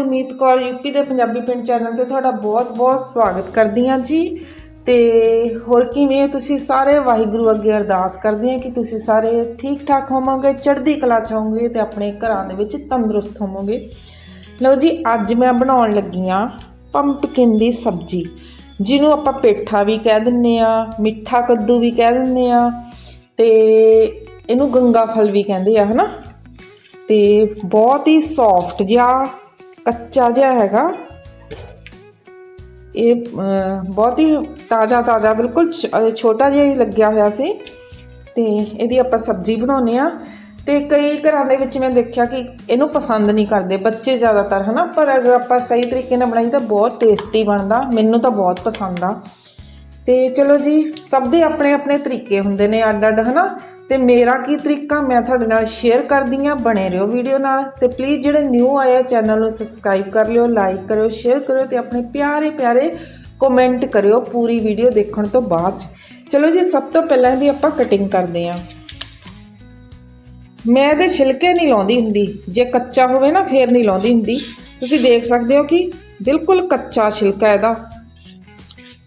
Gurmeet Kaur UP ਦੇ ਪੰਜਾਬੀ ਪਿੰਡ channel ਤੇ ਤੁਹਾਡਾ ਬਹੁਤ-ਬਹੁਤ ਸਵਾਗਤ ਕਰਦੀ ਹਾਂ ਜੀ। ਤੇ ਹੋਰ ਕਿਵੇਂ ਤੁਸੀਂ ਸਾਰੇ? ਵਾਹਿਗੁਰੂ ਅੱਗੇ ਅਰਦਾਸ ਕਰਦੇ ਹਾਂ ਕਿ ਤੁਸੀਂ ਸਾਰੇ ਠੀਕ ਠਾਕ ਹੋਵੋਗੇ, ਚੜ੍ਹਦੀ ਕਲਾ ਚ ਹੋਵੋਗੇ ਤੇ ਆਪਣੇ ਘਰਾਂ ਦੇ ਵਿੱਚ ਤੰਦਰੁਸਤ ਹੋਵੋਗੇ। ਲਓ ਜੀ, ਅੱਜ ਮੈਂ ਬਣਾਉਣ ਲੱਗੀ ਹਾਂ ਪੰਪਕਿਨ ਦੀ ਸਬਜ਼ੀ, ਜਿਹਨੂੰ ਆਪਾਂ ਪੇਠਾ ਵੀ ਕਹਿ ਦਿੰਨੇ ਆ ਮਿੱਠਾ ਕੱਦੂ ਵੀ ਕਹਿ ਦਿੰਨੇ ਆ ਤੇ ਇਹਨੂੰ ਗੰਗਾ ਫਲ ਵੀ ਕਹਿੰਦੇ ਆ, ਹਨਾ? ਤੇ ਬਹੁਤ ਹੀ ਸੌਫਟ ਜਿਹਾ ਕੱਚਾ ਜਿਹਾ ਹੈਗਾ। ਇਹ ਬਹੁਤ ਹੀ ਤਾਜ਼ਾ ਤਾਜ਼ਾ ਬਿਲਕੁਲ ਛੋਟਾ ਜਿਹਾ ਹੀ ਲੱਗਿਆ ਹੋਇਆ ਸੀ। ਤੇ ਇਹਦੀ ਆਪਾਂ ਸਬਜ਼ੀ ਬਣਾਉਨੇ ਆ ਤੇ ਕਈ ਘਰਾਂ ਦੇ ਵਿੱਚ ਮੈਂ ਦੇਖਿਆ ਕਿ ਇਹਨੂੰ ਪਸੰਦ ਨਹੀਂ ਕਰਦੇ, ਬੱਚੇ ਜ਼ਿਆਦਾਤਰ, ਹਨਾ? ਪਰ ਅਗਰ ਆਪਾਂ ਸਹੀ ਤਰੀਕੇ ਨਾਲ ਬਣਾਈ ਤਾਂ ਬਹੁਤ ਟੇਸਟੀ ਬਣਦਾ। ਮੈਨੂੰ ਤਾਂ ਬਹੁਤ ਪਸੰਦ ਆ। ਤੇ ਚਲੋ ਜੀ, ਸਭ ਦੇ ਆਪਣੇ ਆਪਣੇ ਤਰੀਕੇ ਹੁੰਦੇ ਨੇ ਅੱਡ ਅੱਡ, ਹਨਾ? ਤੇ ਮੇਰਾ ਕੀ ਤਰੀਕਾ? ਮੈਂ ਤੁਹਾਡੇ ਨਾਲ ਸ਼ੇਅਰ ਕਰਦੀ ਆ ਬਣੇ ਰਹੋ ਵੀਡੀਓ ਨਾਲ। ਤੇ ਪਲੀਜ਼ ਜਿਹੜੇ ਨਿਊ ਆਏ ਆ ਚੈਨਲ ਨੂੰ ਸਬਸਕ੍ਰਾਈਬ ਕਰ ਲਿਓ ਲਾਈਕ ਕਰਿਓ ਸ਼ੇਅਰ ਕਰਿਓ ਤੇ ਆਪਣੇ ਪਿਆਰੇ ਪਿਆਰੇ ਕਮੈਂਟ ਕਰਿਓ ਪੂਰੀ ਵੀਡੀਓ ਦੇਖਣ ਤੋਂ ਬਾਅਦ 'ਚ। ਚਲੋ ਜੀ, ਸਭ ਤੋਂ ਪਹਿਲਾਂ ਇਹਦੀ ਆਪਾਂ ਕਟਿੰਗ ਕਰਦੇ ਆ ਮੈਂ ਇਹਦੇ ਛਿਲਕੇ ਨਹੀਂ ਲਾਉਂਦੀ ਹੁੰਦੀ। ਜੇ ਕੱਚਾ ਹੋਵੇ ਨਾ, ਫੇਰ ਨਹੀਂ ਲਾਉਂਦੀ ਹੁੰਦੀ। ਤੁਸੀਂ ਦੇਖ ਸਕਦੇ ਹੋ ਕਿ ਬਿਲਕੁਲ ਕੱਚਾ ਛਿਲਕਾ ਇਹਦਾ।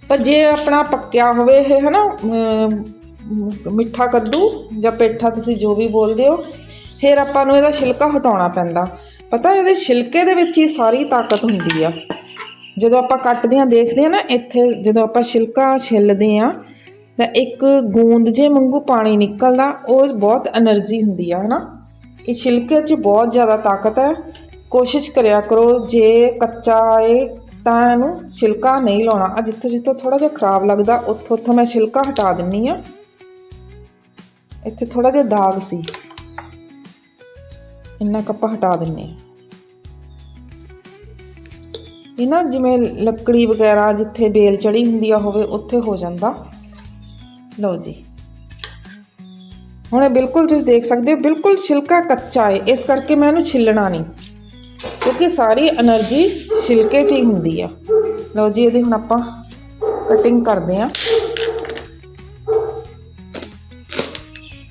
ਪਰ ਜੇ ਆਪਣਾ ਪੱਕਿਆ ਹੋਵੇ ਇਹ, ਹਨਾ ਮਿੱਠਾ ਕੱਦੂ ਜਾਂ ਪੇਠਾ ਤੁਸੀਂ ਜੋ ਵੀ ਬੋਲਦੇ ਹੋ, ਫਿਰ ਆਪਾਂ ਨੂੰ ਇਹਦਾ ਛਿਲਕਾ ਹਟਾਉਣਾ ਪੈਂਦਾ। ਪਤਾ, ਇਹਦੇ ਛਿਲਕੇ ਦੇ ਵਿੱਚ ਹੀ ਸਾਰੀ ਤਾਕਤ ਹੁੰਦੀ ਆ। ਜਦੋਂ ਆਪਾਂ ਕੱਟਦੇ ਆ ਦੇਖਦੇ ਆ ਨਾ, ਇੱਥੇ ਜਦੋਂ ਆਪਾਂ ਛਿਲਕਾ ਛਿੱਲਦੇ ਆ ਤਾਂ ਇੱਕ ਗੂੰਦ ਜੇ ਵਾਂਗੂ ਪਾਣੀ ਨਿਕਲਦਾ, ਉਹ ਬਹੁਤ એનર્ਜੀ ਹੁੰਦੀ ਆ, ਹਨਾ। ਇਹ ਛਿਲਕੇ 'ਚ ਬਹੁਤ ਜ਼ਿਆਦਾ ਤਾਕਤ ਹੈ। ਕੋਸ਼ਿਸ਼ ਕਰਿਆ ਕਰੋ, ਜੇ ਕੱਚਾ ਏ ਤਾਂ ਇਹਨੂੰ ਛਿਲਕਾ ਨਹੀਂ ਲਾਉਣਾ। ਆ ਜਿੱਥੋਂ ਜਿੱਥੋਂ ਥੋੜਾ ਜਿਹਾ ਖਰਾਬ ਲੱਗਦਾ, ਉੱਥੋਂ ਉੱਥੋਂ ਮੈਂ ਛਿਲਕਾ ਹਟਾ ਦਿੰਨੀ ਆ। ਇੱਥੇ ਥੋੜਾ ਜਿਹਾ ਦਾਗ ਸੀ। ਇੰਨਾ ਕੱਪਾ ਹਟਾ ਦਿੰਨੇ ਆ। ਇਹ ਨਾ ਜਿਵੇਂ ਲੱਕੜੀ ਵਗੈਰਾ ਜਿੱਥੇ ਬੇਲ ਚੜੀ ਹੁੰਦੀ ਆ, ਹੋਵੇ ਉੱਥੇ ਹੋ ਜਾਂਦਾ। ਲਓ ਜੀ। ਹੁਣ ਇਹ ਬਿਲਕੁਲ ਤੁਸੀਂ ਦੇਖ ਸਕਦੇ ਹੋ, ਬਿਲਕੁਲ ਛਿਲਕਾ ਕੱਚਾ ਹੈ ਇਸ ਕਰਕੇ ਮੈਂ ਇਹਨੂੰ ਛਿੱਲਣਾ ਨਹੀਂ। ਕਿ ਸਾਰੀ એનર્ਜੀ ਛਿਲਕੇ 'ਚ ਹੀ ਹੁੰਦੀ ਆ। ਲਓ ਜੀ, ਇਹਦੀ ਹੁਣ ਆਪਾਂ ਕਟਿੰਗ ਕਰਦੇ ਆ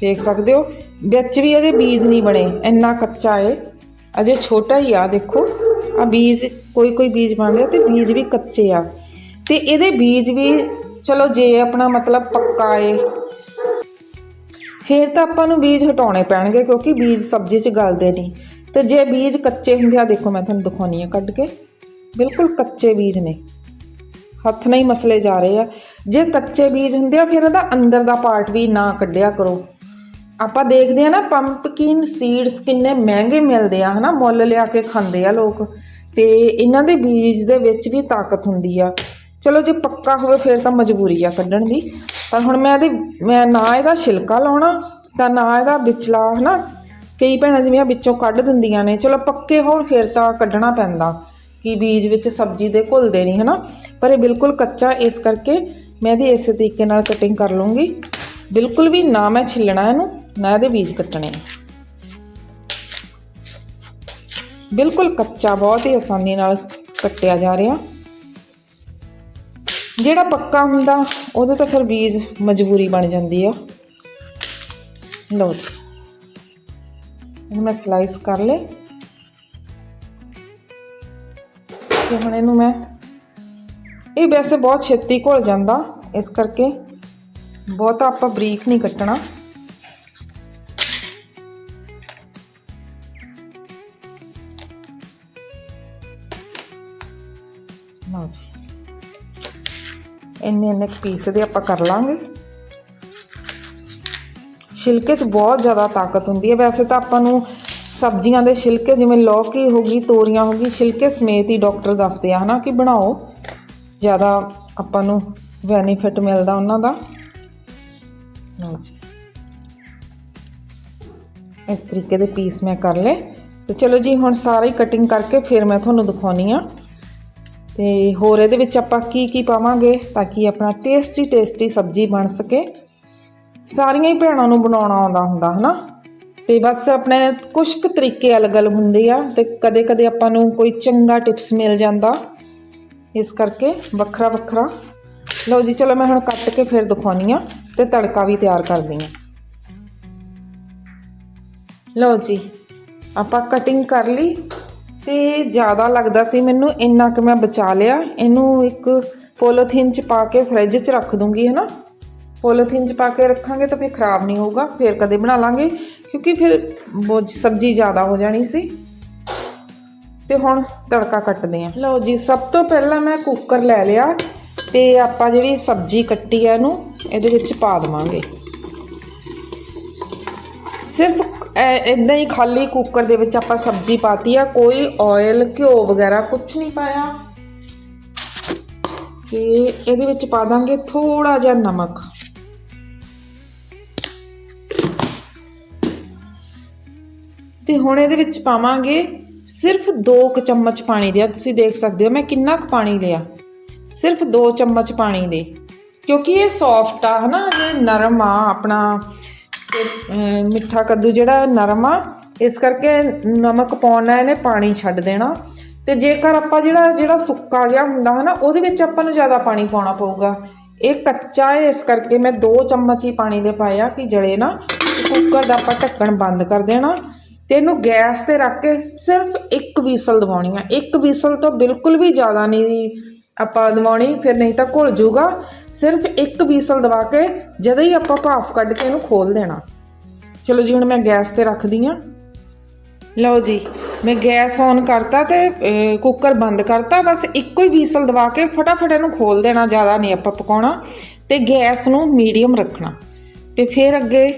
ਦੇਖ ਸਕਦੇ ਹੋ, ਵਿੱਚ ਵੀ ਇਹਦੇ ਬੀਜ ਨਹੀਂ ਬਣੇ, ਇੰਨਾ ਕੱਚਾ ਏ ਅਜੇ ਛੋਟਾ ਹੀ ਆ, ਦੇਖੋ। ਆ ਬੀਜ, ਕੋਈ ਕੋਈ ਬੀਜ ਬਣ ਰਿਹਾ ਤੇ ਬੀਜ ਵੀ ਕੱਚੇ ਆ। ਤੇ ਇਹਦੇ ਬੀਜ ਵੀ, ਚਲੋ ਜੇ ਆਪਣਾ ਮਤਲਬ ਪੱਕਾ ਏ। ਫੇਰ ਤਾਂ ਆਪਾਂ ਨੂੰ ਬੀਜ ਹਟਾਉਣੇ ਪੈਣਗੇ, ਕਿਉਂਕਿ ਬੀਜ ਸਬਜ਼ੀ 'ਚ ਗਲਦੇ ਨਹੀਂ। ਤੇ ਜੇ ਬੀਜ ਕੱਚੇ ਹੁੰਦੇ ਆ, ਦੇਖੋ ਮੈਂ ਤੁਹਾਨੂੰ ਦਿਖਾਉਣੀ ਆ ਕੱਢ ਕੇ। ਬਿਲਕੁਲ ਕੱਚੇ ਬੀਜ ਨੇ। ਹੱਥ ਨਹੀਂ ਮਸਲੇ ਜਾ ਰਹੇ ਆ। ਜੇ ਕੱਚੇ ਬੀਜ ਹੁੰਦੇ ਆ, ਫਿਰ ਇਹਦਾ ਅੰਦਰ ਦਾ ਪਾਰਟ ਵੀ ਨਾ ਕੱਢਿਆ ਕਰੋ। ਆਪਾਂ ਦੇਖਦੇ ਆ ਨਾ ਪੰਪਕਿਨ ਸੀਡਸ ਕਿੰਨੇ ਮਹਿੰਗੇ ਮਿਲਦੇ ਆ, ਹਨਾ? ਮੁੱਲ ਲਿਆ ਕੇ ਖਾਂਦੇ ਆ ਲੋਕ। ਤੇ ਇਹਨਾਂ ਦੇ ਬੀਜ ਦੇ ਵਿੱਚ ਵੀ ਤਾਕਤ ਹੁੰਦੀ ਆ। ਚਲੋ, ਜੇ ਪੱਕਾ ਹੋਵੇ, ਫਿਰ ਤਾਂ ਮਜਬੂਰੀ ਆ ਕੱਢਣ ਦੀ। ਪਰ ਹੁਣ ਮੈਂ ਇਹਦੇ, ਮੈਂ ਨਾ ਇਹਦਾ ਛਿਲਕਾ ਲਾਉਣਾ, ਤਾਂ ਨਾ ਇਹਦਾ ਵਿਚਲਾ, ਹਨਾ? ਕਈ ਭੈਣਾਂ ਜਿਵੇਂ ਆ ਵਿੱਚੋਂ ਕੱਢ ਦਿੰਦੀਆਂ ਨੇ, ਚਲੋ ਪੱਕੇ ਹੋਣ ਫਿਰ ਤਾਂ ਕੱਢਣਾ ਪੈਂਦਾ ਕਿ ਬੀਜ ਵਿੱਚ ਸਬਜ਼ੀ ਦੇ ਘੁਲਦੇ ਨਹੀਂ, ਹਨਾ? ਪਰ ਇਹ ਬਿਲਕੁਲ ਕੱਚਾ, ਇਸ ਕਰਕੇ ਮੈਂ ਇਹਦੀ ਇਸੇ ਤਰੀਕੇ ਨਾਲ ਕਟਿੰਗ ਕਰ ਲੂੰਗੀ ਬਿਲਕੁਲ ਵੀ ਨਾ ਮੈਂ ਛਿੱਲਣਾ ਇਹਨੂੰ, ਨਾ ਇਹਦੇ ਬੀਜ ਕੱਟਣੇ। ਬਿਲਕੁਲ ਕੱਚਾ, ਬਹੁਤ ਹੀ ਆਸਾਨੀ ਨਾਲ ਕੱਟਿਆ ਜਾ ਰਿਹਾ। ਜਿਹੜਾ ਪੱਕਾ ਹੁੰਦਾ, ਉਹਦੇ ਤਾਂ ਫਿਰ ਬੀਜ ਮਜਬੂਰੀ ਬਣ ਜਾਂਦੀ ਆ। ਲਓ ਜੀ। ਇਹਨੂੰ ਮੈਂ ਸਲਾਈਸ ਕਰ ਲੇ ਤੇ ਹੁਣ ਇਹਨੂੰ ਮੈਂ ਇਹ ਵੈਸੇ ਬਹੁਤ ਛੇਤੀ ਘੁਲ ਜਾਂਦਾ, ਇਸ ਕਰਕੇ ਬਹੁਤਾ ਆਪਾਂ ਬਰੀਕ ਨਹੀਂ ਕੱਟਣਾ। ਲਓ ਜੀ। ਇੰਨੇ ਇੰਨੇ ਪੀਸ ਦੇ ਆਪਾਂ ਕਰ ਲਾਂਗੇ। ਛਿਲਕੇ 'ਚ ਬਹੁਤ ਜ਼ਿਆਦਾ ਤਾਕਤ ਹੁੰਦੀ ਹੈ। ਵੈਸੇ ਤਾਂ ਆਪਾਂ ਨੂੰ ਸਬਜ਼ੀਆਂ ਦੇ ਛਿਲਕੇ, ਜਿਵੇਂ ਲੌਕੀ ਹੋ ਗਈ, ਤੋਰੀਆਂ ਹੋ ਗਈ, ਛਿਲਕੇ ਸਮੇਤ ਹੀ ਡਾਕਟਰ ਦੱਸਦੇ ਆ ਹਨਾ ਕਿ ਬਣਾਓ। ਜ਼ਿਆਦਾ ਆਪਾਂ ਨੂੰ ਬੈਨੀਫਿਟ ਮਿਲਦਾ ਉਹਨਾਂ ਦਾ। ਲਓ ਜੀ। ਇਸ ਤਰੀਕੇ ਦੇ ਪੀਸ ਮੈਂ ਕਰ ਲਏ। ਤੇ ਚਲੋ ਜੀ, ਹੁਣ ਸਾਰਾ ਹੀ ਕਟਿੰਗ ਕਰਕੇ ਫਿਰ ਮੈਂ ਤੁਹਾਨੂੰ ਦਿਖਾਉਣੀ ਆ। ਤੇ ਹੋਰ ਇਹਦੇ ਵਿੱਚ ਆਪਾਂ ਕੀ ਕੀ ਪਾਵਾਂਗੇ ਤਾਂ ਕਿ ਆਪਣਾ ਟੇਸਟੀ ਟੇਸਟੀ ਸਬਜ਼ੀ ਬਣ ਸਕੇ। ਸਾਰੀਆਂ ਹੀ ਭੈਣਾਂ ਨੂੰ ਬਣਾਉਣਾ ਆਉਂਦਾ ਹੁੰਦਾ, ਹਨਾ? ਤੇ ਬਸ ਆਪਣੇ ਕੁਝ ਕੁ ਤਰੀਕੇ ਅਲੱਗ-ਅਲੱਗ ਹੁੰਦੇ ਆ ਤੇ ਕਦੇ-ਕਦੇ ਆਪਾਂ ਨੂੰ ਕੋਈ ਚੰਗਾ ਟਿਪਸ ਮਿਲ ਜਾਂਦਾ। ਇਸ ਕਰਕੇ ਵੱਖਰਾ ਵੱਖਰਾ ਲਓ ਜੀ, ਚਲੋ ਮੈਂ ਹੁਣ ਕੱਟ ਕੇ ਫਿਰ ਦਿਖਾਉਣੀ ਆ ਤੇ ਤੜਕਾ ਵੀ ਤਿਆਰ ਕਰਦੀ ਆ। ਲਓ ਜੀ, ਆਪਾਂ ਕਟਿੰਗ ਕਰ ਲਈ ਤੇ ਜ਼ਿਆਦਾ ਲੱਗਦਾ ਸੀ ਮੈਨੂੰ ਇੰਨਾ ਕਿ ਮੈਂ ਬਚਾ ਲਿਆ। ਇਹਨੂੰ ਇੱਕ ਪੋਲੀਥੀਨ ਚ ਪਾ ਕੇ ਫ੍ਰਿਜ 'ਚ ਰੱਖ ਦੂੰਗੀ ਹੈ ਨਾ ਪੋਲੀਥੀਨ 'ਚ ਪਾ ਕੇ ਰੱਖਾਂਗੇ ਤਾਂ ਫਿਰ ਖਰਾਬ ਨਹੀਂ ਹੋਊਗਾ, ਫਿਰ ਕਦੇ ਬਣਾ ਲਾਂਗੇ, ਕਿਉਂਕਿ ਫਿਰ ਸਬਜ਼ੀ ਜ਼ਿਆਦਾ ਹੋ ਜਾਣੀ ਸੀ। ਤੇ ਹੁਣ ਤੜਕਾ ਕੱਟਦੇ ਆਂ। ਲਓ ਜੀ, ਸਭ ਤੋਂ ਪਹਿਲਾਂ ਮੈਂ ਕੁੱਕਰ ਲੈ ਲਿਆ ਤੇ ਆਪਾਂ ਜਿਹੜੀ ਸਬਜ਼ੀ ਕੱਟੀ ਆ ਇਹਨੂੰ, ਇਹਦੇ ਵਿੱਚ ਪਾ ਦਵਾਂਗੇ। ਸਿਰਫ ਇਦਾਂ ਹੀ ਖਾਲੀ ਕੁੱਕਰ ਦੇ ਵਿੱਚ ਆਪਾਂ ਸਬਜ਼ੀ ਪਾਤੀ ਆ, ਕੋਈ ਆਇਲ ਘਿਓ ਵਗੈਰਾ ਕੁਝ ਨਹੀਂ ਪਾਇਆ। ਤੇ ਇਹਦੇ ਵਿੱਚ ਪਾ ਦਾਂਗੇ ਥੋੜਾ ਜਿਹਾ ਨਮਕ। ਤੇ ਹੁਣ ਇਹਦੇ ਵਿੱਚ ਪਾਵਾਂਗੇ ਸਿਰਫ 2 ਕੁ ਚਮਚ ਪਾਣੀ ਦੇ। ਤੁਸੀਂ ਦੇਖ ਸਕਦੇ ਹੋ, ਮੈਂ ਕਿੰਨਾ ਕੁ ਪਾਣੀ ਲਿਆ। ਸਿਰਫ 2 ਚਮਚ ਪਾਣੀ ਦੇ। ਕਿਉਂਕਿ ਇਹ ਸੌਫਟ ਆ, ਹਨਾ? ਜੇ ਨਰਮ ਆ ਆਪਣਾ। ਮਿੱਠਾ ਕੱਦੂ ਜਿਹੜਾ ਨਰਮ ਆ, ਇਸ ਕਰਕੇ ਨਮਕ ਪਾਉਣਾ, ਇਹਨੇ ਪਾਣੀ ਛੱਡ ਦੇਣਾ। ਤੇ ਜੇਕਰ ਆਪਾਂ ਜਿਹੜਾ ਜਿਹੜਾ ਸੁੱਕਾ ਜਿਹਾ ਹੁੰਦਾ, ਹਨਾ? ਉਹਦੇ ਵਿੱਚ ਆਪਾਂ ਨੂੰ ਜ਼ਿਆਦਾ ਪਾਣੀ ਪਾਉਣਾ ਪਊਗਾ। ਇਹ ਕੱਚਾ ਹੈ ਇਸ ਕਰਕੇ ਮੈਂ 2 ਚਮਚ ਹੀ ਪਾਣੀ ਦੇ ਪਾਇਆ, ਕਿ ਜਲੇ ਨਾ। ਕੁੱਕਰ ਦਾ ਆਪਾਂ ਢੱਕਣ ਬੰਦ ਕਰ ਦੇਣਾ। ਤੇ ਇਹਨੂੰ ਗੈਸ ਤੇ ਰੱਖ ਕੇ ਸਿਰਫ ਇੱਕ ਵੀਸਲ ਦਵਾਉਣੀ ਆ। ਇੱਕ ਵੀਸਲ ਤੋਂ ਬਿਲਕੁਲ ਵੀ ਜ਼ਿਆਦਾ ਨਹੀਂ ਆਪਾਂ ਦਵਾਉਣੀ, ਫਿਰ ਨਹੀਂ ਤਾਂ ਘੁਲ ਜਾਊਗਾ ਸਿਰਫ ਇੱਕ ਵੀਸਲ ਦਵਾ ਕੇ ਜਦੋਂ ਹੀ ਆਪਾਂ ਭਾਫ ਕੱਢ ਕੇ ਇਹਨੂੰ ਖੋਲ ਦੇਣਾ। ਚਲੋ ਜੀ, ਹੁਣ ਮੈਂ ਗੈਸ ਤੇ ਰੱਖਦੀ ਆ। ਲਓ ਜੀ, ਮੈਂ ਗੈਸ ਔਨ ਕਰਤਾ ਤੇ ਕੁੱਕਰ ਬੰਦ ਕਰਤਾ। ਬਸ ਇੱਕੋ ਹੀ ਵੀਸਲ ਦਵਾ ਕੇ ਫਟਾਫਟ ਇਹਨੂੰ ਖੋਲ ਦੇਣਾ, ਜ਼ਿਆਦਾ ਨਹੀਂ ਆਪਾਂ ਪਕਾਉਣਾ। ਤੇ ਗੈਸ ਨੂੰ ਮੀਡੀਅਮ ਰੱਖਣਾ। ਤੇ ਫਿਰ ਅੱਗੇ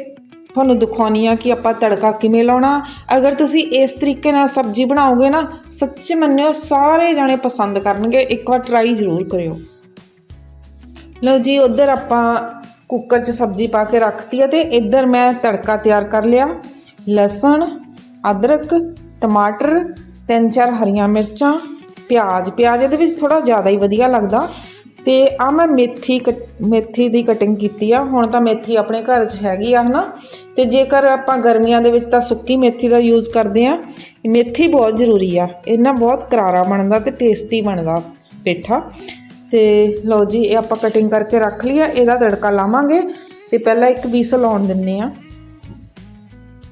ਤੁਹਾਨੂੰ ਦਿਖਾਉਣੀ ਆ ਕਿ ਆਪਾਂ ਤੜਕਾ ਕਿਵੇਂ ਲਾਉਣਾ। ਅਗਰ ਤੁਸੀਂ ਇਸ ਤਰੀਕੇ ਨਾਲ ਸਬਜ਼ੀ ਬਣਾਓਗੇ ਨਾ, ਸੱਚੇ ਮੰਨਿਓ ਸਾਰੇ ਜਾਣੇ ਪਸੰਦ ਕਰਨਗੇ। ਇੱਕ ਵਾਰ ਟਰਾਈ ਜ਼ਰੂਰ ਕਰਿਓ। ਲਓ ਜੀ, ਉਧਰ ਆਪਾਂ ਕੁੱਕਰ 'ਚ ਸਬਜ਼ੀ ਪਾ ਕੇ ਰੱਖਤੀ ਆ ਤੇ ਇੱਧਰ ਮੈਂ ਤੜਕਾ ਤਿਆਰ ਕਰ ਲਿਆ। ਲਸਣ, ਅਦਰਕ, ਟਮਾਟਰ, ਤਿੰਨ ਚਾਰ ਹਰੀਆਂ ਮਿਰਚਾਂ, ਪਿਆਜ਼। ਪਿਆਜ਼ ਇਹਦੇ ਵਿੱਚ ਥੋੜਾ ਜ਼ਿਆਦਾ ਹੀ ਵਧੀਆ ਲੱਗਦਾ। ਤੇ ਆ ਮੈਂ ਮੇਥੀ ਕੱਟ- ਮੇਥੀ ਦੀ ਕਟਿੰਗ ਕੀਤੀ ਆ। ਹੁਣ ਤਾਂ ਮੇਥੀ ਆਪਣੇ ਘਰ 'ਚ ਹੈਗੀ ਆ, ਹਨਾ? ਤੇ ਜੇਕਰ ਆਪਾਂ ਗਰਮੀਆਂ ਦੇ ਵਿੱਚ ਤਾਂ ਸੁੱਕੀ ਮੇਥੀ ਦਾ ਯੂਜ਼ ਕਰਦੇ ਆ ਮੇਥੀ ਬਹੁਤ ਜ਼ਰੂਰੀ ਆ। ਇਹਨਾਂ ਬਹੁਤ ਕਰਾਰਾ ਬਣਦਾ ਤੇ ਟੇਸਟੀ ਬਣਦਾ ਪੇਠਾ। ਤੇ ਲਓ ਜੀ, ਇਹ ਆਪਾਂ ਕਟਿੰਗ ਕਰਕੇ ਰੱਖ ਲਿਆ, ਇਹਦਾ ਤੜਕਾ ਲਾਵਾਂਗੇ ਤੇ ਪਹਿਲਾਂ ਇੱਕ ਵੀਸਲ ਲਾਉਣ ਦਿੰਨੇ ਆ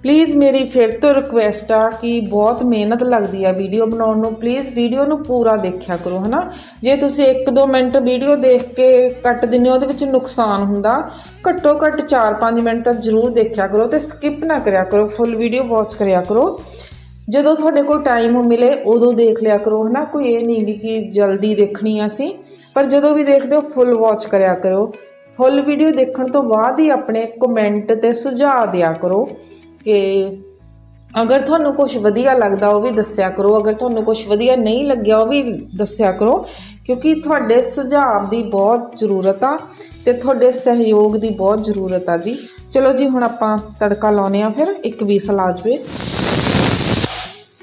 ਪਲੀਜ਼ ਮੇਰੀ ਫਿਰ ਤੋਂ ਰਿਕੁਐਸਟ ਆ ਕਿ ਬਹੁਤ ਮਿਹਨਤ ਲੱਗਦੀ ਆ ਵੀਡੀਓ ਬਣਾਉਣ ਨੂੰ। ਪਲੀਜ਼ ਵੀਡੀਓ ਨੂੰ ਪੂਰਾ ਦੇਖਿਆ ਕਰੋ, ਹਨਾ? ਜੇ ਤੁਸੀਂ 1-2 ਮਿੰਟ ਵੀਡੀਓ ਦੇਖ ਕੇ ਕੱਟ ਦਿੰਦੇ ਹੋ, ਉਹਦੇ ਵਿੱਚ ਨੁਕਸਾਨ ਹੁੰਦਾ। ਘੱਟੋ ਘੱਟ 4-5 ਮਿੰਟ ਤੱਕ ਜ਼ਰੂਰ ਦੇਖਿਆ ਕਰੋ ਤੇ ਸਕਿਪ ਨਾ ਕਰਿਆ ਕਰੋ ਫੁੱਲ ਵੀਡੀਓ ਵਾਚ ਕਰਿਆ ਕਰੋ। ਜਦੋਂ ਤੁਹਾਡੇ ਕੋਲ ਟਾਈਮ ਮਿਲੇ, ਉਦੋਂ ਦੇਖ ਲਿਆ ਕਰੋ, ਹਨਾ? ਕੋਈ ਇਹ ਨਹੀਂ ਕਿ ਜਲਦੀ ਦੇਖਣੀ ਆ ਅਸੀਂ, ਪਰ ਜਦੋਂ ਵੀ ਦੇਖਦੇ ਹੋ ਫੁੱਲ ਵਾਚ ਕਰਿਆ ਕਰੋ। ਫੁੱਲ ਵੀਡੀਓ ਦੇਖਣ ਤੋਂ ਬਾਅਦ ਹੀ ਆਪਣੇ ਕਮੈਂਟ ਤੇ ਸੁਝਾਅ ਦਿਆ ਕਰੋ। ਕਿ ਅਗਰ ਤੁਹਾਨੂੰ ਕੁਝ ਵਧੀਆ ਲੱਗਦਾ, ਉਹ ਵੀ ਦੱਸਿਆ ਕਰੋ। ਅਗਰ ਤੁਹਾਨੂੰ ਕੁਝ ਵਧੀਆ ਨਹੀਂ ਲੱਗਿਆ, ਉਹ ਵੀ ਦੱਸਿਆ ਕਰੋ, ਕਿਉਂਕਿ ਤੁਹਾਡੇ ਸੁਝਾਅ ਦੀ ਬਹੁਤ ਜ਼ਰੂਰਤ ਆ ਤੇ ਤੁਹਾਡੇ ਸਹਿਯੋਗ ਦੀ ਬਹੁਤ ਜ਼ਰੂਰਤ ਆ ਜੀ। ਚਲੋ ਜੀ, ਹੁਣ ਆਪਾਂ ਤੜਕਾ ਲਾਉਨੇ ਆ ਫਿਰ, ਇੱਕ ਵੀਸਲ ਆ ਜਾਵੇ।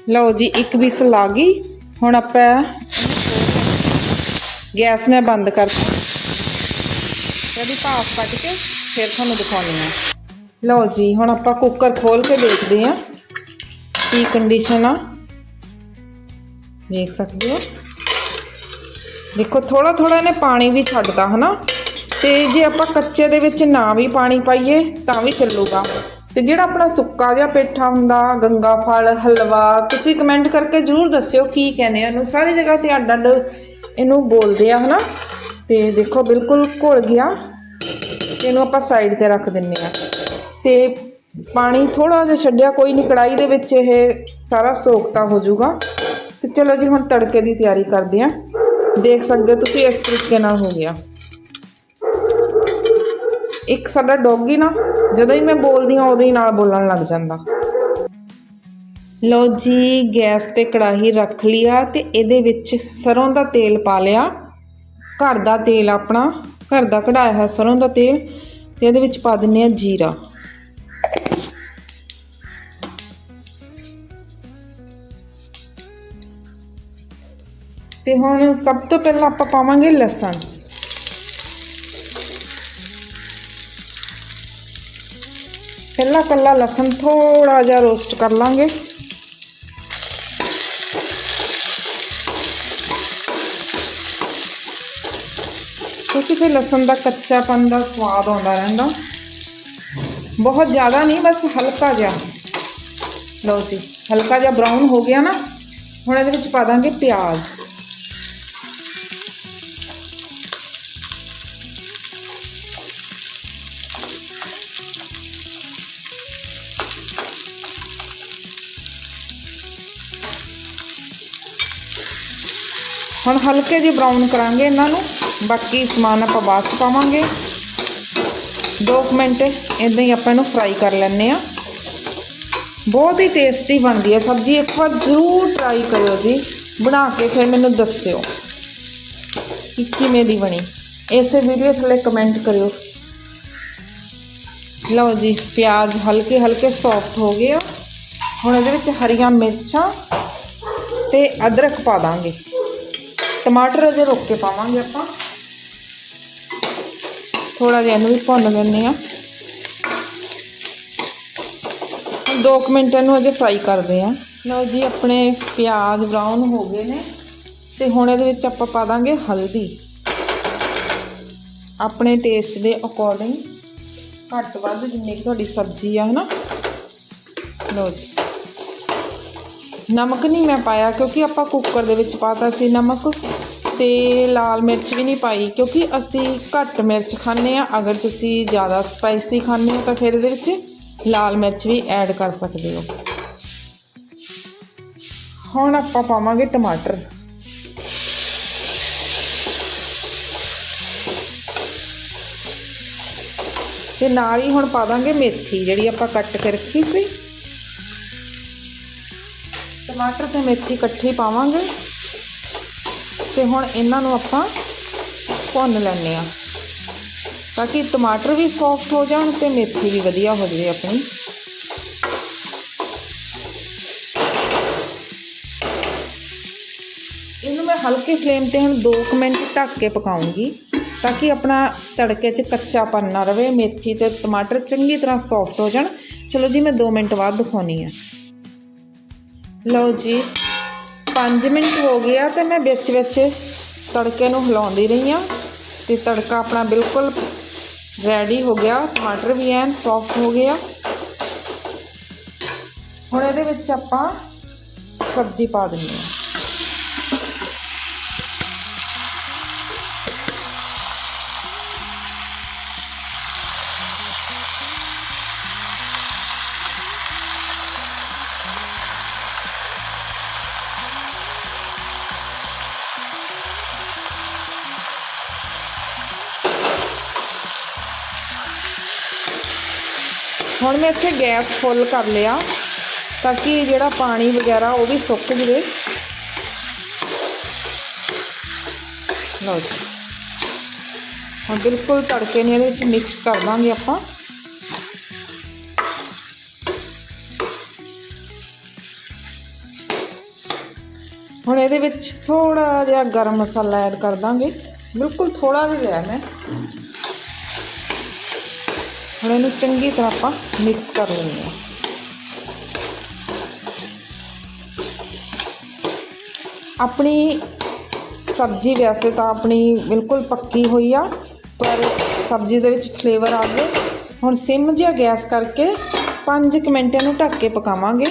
ਲਓ ਜੀ, ਇੱਕ ਵੀਸਲ ਆ ਗਈ। ਹੁਣ ਆਪਾਂ ਗੈਸ ਮੈਂ ਬੰਦ ਕਰਤਾ। ਇਹਦੀ ਭਾਫ ਕੱਢ ਕੇ ਫਿਰ ਤੁਹਾਨੂੰ ਦਿਖਾਉਣੀ ਆ। ਲਓ ਜੀ, ਹੁਣ ਆਪਾਂ ਕੁੱਕਰ ਖੋਲ ਕੇ ਦੇਖਦੇ ਹਾਂ ਕੀ ਕੰਡੀਸ਼ਨ ਆ। ਦੇਖ ਸਕਦੇ ਹੋ। ਦੇਖੋ ਥੋੜਾ ਥੋੜਾ ਇਹਨੇ ਪਾਣੀ ਵੀ ਛੱਡਦਾ ਹਨਾ? ਤੇ ਜੇ ਆਪਾਂ ਕੱਚੇ ਦੇ ਵਿੱਚ ਨਾ ਵੀ ਪਾਣੀ ਪਾਈਏ, ਤਾਂ ਵੀ ਚੱਲੂਗਾ। ਤੇ ਜਿਹੜਾ ਆਪਣਾ ਸੁੱਕਾ ਜਿਹਾ ਪੇਠਾ ਹੁੰਦਾ, ਗੰਗਾ ਫਲ, ਹਲਵਾ, ਤੁਸੀਂ ਕਮੈਂਟ ਕਰਕੇ ਜਰੂਰ ਦੱਸਿਓ ਕੀ ਕਹਿੰਦੇ ਆ ਇਹਨੂੰ। ਸਾਰੀ ਜਗ੍ਹਾ ਤੇ ਅੱਡ ਅੱਡ ਇਹਨੂੰ ਬੋਲਦੇ ਆ, ਹਨਾ? ਤੇ ਦੇਖੋ, ਬਿਲਕੁਲ ਘੁਲ ਗਿਆ। ਇਹਨੂੰ ਆਪਾਂ ਸਾਈਡ ਤੇ ਰੱਖ ਦਿੰਨੇ ਆ। ਤੇ ਪਾਣੀ ਥੋੜਾ ਜਿਹਾ ਛੱਡਿਆ, ਕੋਈ ਨਹੀਂ ਕੜਾਈ ਦੇ ਵਿੱਚ ਇਹ ਸਾਰਾ ਸੋਖਤਾ ਹੋ ਜਾਊਗਾ। ਤੇ ਚਲੋ ਜੀ, ਹੁਣ ਤੜਕੇ ਦੀ ਤਿਆਰੀ ਕਰਦੇ ਆ ਦੇਖ ਸਕਦੇ ਹੋ ਤੁਸੀਂ ਇਸ ਤਰੀਕੇ ਨਾਲ ਹੋ ਗਿਆ। ਇੱਕ ਸਾਡਾ ਡੌਗੀ ਨਾ, ਜਦੋਂ ਹੀ ਮੈਂ ਬੋਲਦੀ ਹਾਂ, ਉਦੋਂ ਹੀ ਨਾਲ ਬੋਲਣ ਲੱਗ ਜਾਂਦਾ। ਲਓ ਜੀ, ਗੈਸ ਤੇ ਕੜਾਹੀ ਰੱਖ ਲਿਆ ਤੇ ਇਹਦੇ ਵਿੱਚ ਸਰੋਂ ਦਾ ਤੇਲ ਪਾ ਲਿਆ। ਘਰ ਦਾ ਤੇਲ ਆਪਣਾ, ਘਰ ਦਾ ਕਢਾਇਆ ਹੈ ਸਰੋਂ ਦਾ ਤੇਲ ਤੇ ਇਹਦੇ ਵਿੱਚ ਪਾ ਦਿੰਨੇ ਆ ਜੀਰਾ। ਤੇ ਹੁਣ ਸਭ ਤੋਂ ਪਹਿਲਾਂ ਆਪਾਂ ਪਾਵਾਂਗੇ ਲਸਣ। ਪਹਿਲਾਂ ਕੱਲਾ ਲਸਣ ਥੋੜਾ ਜਿਹਾ ਰੋਸਟ ਕਰ ਲਾਂਗੇ। ਕਿਉਂਕਿ ਫਿਰ ਲਸਣ ਦਾ ਕੱਚਾਪਨ ਦਾ ਸਵਾਦ ਆਉਂਦਾ ਰਹਿੰਦਾ। ਬਹੁਤ ਜ਼ਿਆਦਾ ਨਹੀਂ, ਬਸ ਹਲਕਾ ਜਿਹਾ। ਲਓ ਜੀ, ਹਲਕਾ ਜਿਹਾ ਬਰਾਊਨ ਹੋ ਗਿਆ ਨਾ। ਹੁਣ ਇਹਦੇ ਵਿੱਚ ਪਾ ਦਾਂਗੇ ਪਿਆਜ਼। ਹੁਣ ਹਲਕੇ ਜਿਹੇ ਬਰਾਊਨ ਕਰਾਂਗੇ ਇਹਨਾਂ ਨੂੰ। ਬਾਕੀ ਸਮਾਨ ਆਪਾਂ ਬਾਅਦ ਚ ਪਾਵਾਂਗੇ। 2 ਮਿੰਟ ਇਦਾਂ ਹੀ ਆਪਾਂ ਇਹਨੂੰ ਫਰਾਈ ਕਰ ਲੈਣੇ ਆ ਬਹੁਤ ਹੀ ਟੇਸਟੀ ਬਣਦੀ ਹੈ ਸਬਜ਼ੀ। ਇੱਕ ਵਾਰ ਜ਼ਰੂਰ ਟਰਾਈ ਕਰਿਓ ਜੀ। ਬਣਾ ਕੇ ਫਿਰ ਮੈਨੂੰ ਦੱਸਿਓ ਕਿ ਕਿਵੇਂ ਦੀ ਬਣੀ। ਇਸੇ ਵੀਡੀਓ ਥੱਲੇ ਕਮੈਂਟ ਕਰਿਓ। ਲਓ ਜੀ, ਪਿਆਜ਼ ਹਲਕੇ ਹਲਕੇ ਸੌਫਟ ਹੋ ਗਏ ਆ। ਹੁਣ ਇਹਦੇ ਵਿੱਚ ਹਰੀਆਂ ਮਿਰਚਾਂ ਤੇ ਅਦਰਕ ਪਾ ਦਾਂਗੇ। ਟਮਾਟਰ ਅਜੇ ਰੋਕ ਕੇ ਪਾਵਾਂਗੇ ਆਪਾਂ। ਥੋੜਾ ਜਿਹਾ ਇਹਨੂੰ ਵੀ ਭੁੰਨ ਲੈਂਦੇ ਆ ਹੁਣ 2 ਮਿੰਟ ਇਹਨੂੰ ਅਜੇ ਫਰਾਈ ਕਰਦੇ ਆ ਲਓ ਜੀ, ਆਪਣੇ ਪਿਆਜ਼ ਬਰਾਊਨ ਹੋ ਗਏ ਨੇ। ਤੇ ਹੁਣ ਇਹਦੇ ਵਿੱਚ ਆਪਾਂ ਪਾ ਦਾਂਗੇ ਹਲਦੀ। ਆਪਣੇ ਟੇਸਟ ਦੇ ਅਕੋਰਡਿੰਗ ਘੱਟ ਵੱਧ ਜਿੰਨੀ ਕੁ ਤੁਹਾਡੀ ਸਬਜ਼ੀ ਆ, ਹਨਾ? ਲਓ ਜੀ। ਨਮਕ ਨਹੀਂ ਮੈਂ ਪਾਇਆ ਕਿਉਂਕਿ ਆਪਾਂ ਕੁੱਕਰ ਦੇ ਵਿੱਚ ਪਾਤਾ ਸੀ ਨਮਕ ਅਤੇ ਲਾਲ ਮਿਰਚ ਵੀ ਨਹੀਂ ਪਾਈ ਕਿਉਂਕਿ ਅਸੀਂ ਘੱਟ ਮਿਰਚ ਖਾਂਦੇ ਆ ਅਗਰ ਤੁਸੀਂ ਜ਼ਿਆਦਾ ਸਪਾਈਸੀ ਖਾਂਦੇ ਹੋ ਤਾਂ ਫਿਰ ਇਹਦੇ ਵਿੱਚ ਲਾਲ ਮਿਰਚ ਵੀ ਐਡ ਕਰ ਸਕਦੇ ਹੋ। ਹੁਣ ਆਪਾਂ ਪਾਵਾਂਗੇ ਟਮਾਟਰ। ਤੇ ਨਾਲ ਹੀ ਹੁਣ ਪਾ ਦਾਂਗੇ ਮੇਥੀ ਜਿਹੜੀ ਆਪਾਂ ਕੱਟ ਕੇ ਰੱਖੀ ਸੀ। ਟਮਾਟਰ ਤੇ ਮੇਥੀ ਇਕੱਠੇ ਪਾਵਾਂਗੇ ਤੇ ਹੁਣ ਇਹਨਾਂ ਨੂੰ ਆਪਾਂ ਭੁੰਨ ਲੈਣੇ ਆ ਤਾਂ ਕਿ ਟਮਾਟਰ ਵੀ ਸੌਫਟ ਹੋ ਜਾਣ ਤੇ ਮੇਥੀ ਵੀ ਵਧੀਆ ਹੋ ਜਾਵੇ ਆਪਣੀ। ਇਹਨੂੰ ਮੈਂ ਹਲਕੇ ਫਲੇਮ ਤੇ ਹੁਣ 2 ਮਿੰਟ ਢੱਕ ਕੇ ਪਕਾਉਂਗੀ ਤਾਂ ਕਿ ਆਪਣਾ ਤੜਕੇ 'ਚ ਕੱਚਾਪਨ ਨਾ ਰਵੇ, ਮੇਥੀ ਤੇ ਟਮਾਟਰ ਚੰਗੀ ਤਰ੍ਹਾਂ ਸੌਫਟ ਹੋ ਜਾਣ। ਚਲੋ ਜੀ, ਮੈਂ 2 ਮਿੰਟ ਬਾਅਦ ਦਿਖਾਉਣੀ ਆ। ਲਓ ਜੀ 5 ਮਿੰਟ ਹੋ ਗਏ ਆ ਤੇ ਮੈਂ ਵਿੱਚ ਵਿੱਚ ਤੜਕੇ ਨੂੰ ਹਿਲਾਉਂਦੀ ਰਹੀ ਆ ਤੇ ਤੜਕਾ ਆਪਣਾ ਬਿਲਕੁਲ ਰੈਡੀ ਹੋ ਗਿਆ ਟਮਾਟਰ ਵੀ ਐਨ ਸੌਫਟ ਹੋ ਗਿਆ ਹੁਣ ਇਹਦੇ ਵਿੱਚ ਆਪਾਂ ਸਬਜ਼ੀ ਪਾ ਦਿੰਦੇ ਹਾਂ। ਹੁਣ ਮੈਂ ਇੱਥੇ ਗੈਸ ਫੁੱਲ ਕਰ ਲਿਆ ਤਾਂ ਕਿ ਜਿਹੜਾ ਪਾਣੀ ਵਗੈਰਾ ਉਹ ਵੀ ਸੁੱਕ ਜਵੇ। ਲਓ ਜੀ। ਹੁਣ ਬਿਲਕੁਲ ਤੜਕੇ ਨੇ ਇਹਦੇ ਵਿੱਚ ਮਿਕਸ ਕਰ ਦਾਂਗੇ ਆਪਾਂ। ਹੁਣ ਇਹਦੇ ਵਿੱਚ ਥੋੜਾ ਜਿਹਾ ਗਰਮ ਮਸਾਲਾ ਐਡ ਕਰ ਦਾਂਗੇ। ਬਿਲਕੁਲ ਥੋੜਾ ਜਿਹਾ ਲਿਆ ਮੈਂ ਹੁਣ ਇਹਨੂੰ ਚੰਗੀ ਤਰ੍ਹਾਂ ਆਪਾਂ ਮਿਕਸ ਕਰ ਲੈਂਦੇ ਹਾਂ। ਆਪਣੀ ਸਬਜ਼ੀ ਵੈਸੇ ਤਾਂ ਆਪਣੀ ਬਿਲਕੁਲ ਪੱਕੀ ਹੋਈ ਆ, ਪਰ ਸਬਜ਼ੀ ਦੇ ਵਿੱਚ ਫਲੇਵਰ ਆ ਗਏ। ਹੁਣ ਸਿਮ ਜਿਹਾ ਗੈਸ ਕਰਕੇ 5 ਮਿੰਟ ਇਹਨੂੰ ਢੱਕ ਕੇ ਪਕਾਵਾਂਗੇ,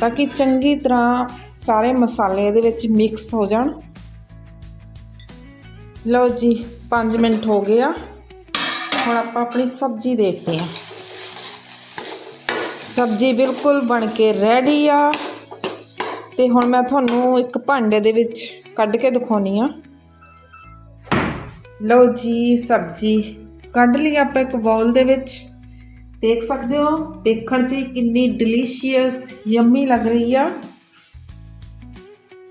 ਤਾਂ ਕਿ ਚੰਗੀ ਤਰ੍ਹਾਂ ਸਾਰੇ ਮਸਾਲੇ ਇਹਦੇ ਵਿੱਚ ਮਿਕਸ ਹੋ ਜਾਣ। ਲਓ ਜੀ 5 ਮਿੰਟ ਹੋ ਗਏ ਆ। ਹੁਣ ਆਪਾਂ ਆਪਣੀ ਸਬਜ਼ੀ ਦੇਖਦੇ ਹਾਂ। ਸਬਜ਼ੀ ਬਿਲਕੁਲ ਬਣ ਕੇ ਰੈਡੀ ਆ। ਤੇ ਹੁਣ ਮੈਂ ਤੁਹਾਨੂੰ ਇੱਕ ਭਾਂਡੇ ਦੇ ਵਿੱਚ ਕੱਢ ਕੇ ਦਿਖਾਉਣੀ ਆ। ਲਓ ਜੀ, ਸਬਜ਼ੀ ਕੱਢ ਲਈ ਆਪਾਂ ਇੱਕ ਬਾਉਲ ਦੇ ਵਿੱਚ। ਦੇਖ ਸਕਦੇ ਹੋ, ਦੇਖਣ 'ਚ ਕਿੰਨੀ ਡਿਲੀਸ਼ੀਅਸ ਯੰਮੀ ਲੱਗ ਰਹੀ ਆ।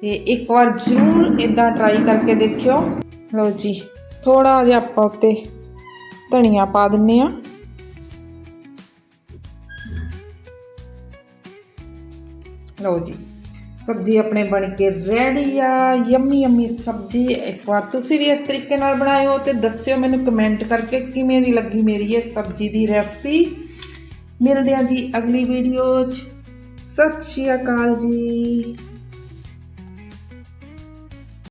ਤੇ ਇੱਕ ਵਾਰ ਜ਼ਰੂਰ ਇਦਾਂ ਟਰਾਈ ਕਰਕੇ ਦੇਖਿਓ। ਲਓ ਜੀ ਥੋੜਾ ਜਿਹਾ ਆਪਾਂ ਉੱਤੇ ਧਨੀਆ ਪਾ ਦਿੰਨੇ ਆ। ਲਓ ਜੀ, ਸਬਜ਼ੀ ਆਪਣੇ ਬਣ ਕੇ ਰੈਡੀ ਆ ਯੰਮੀ ਯੰਮੀ ਸਬਜ਼ੀ। ਇੱਕ ਵਾਰ ਤੁਸੀਂ ਵੀ ਇਸ ਤਰੀਕੇ ਨਾਲ ਬਣਾਇਓ ਤੇ ਦੱਸਿਓ ਮੈਨੂੰ ਕਮੈਂਟ ਕਰਕੇ ਕਿਵੇਂ ਦੀ ਲੱਗੀ ਮੇਰੀ ਇਹ ਸਬਜ਼ੀ ਦੀ ਰੈਸਪੀ ਮਿਲਦੇ ਆ ਜੀ ਅਗਲੀ ਵੀਡੀਓ 'ਚ। ਸਤਿ ਸ਼੍ਰੀ ਅਕਾਲ ਜੀ।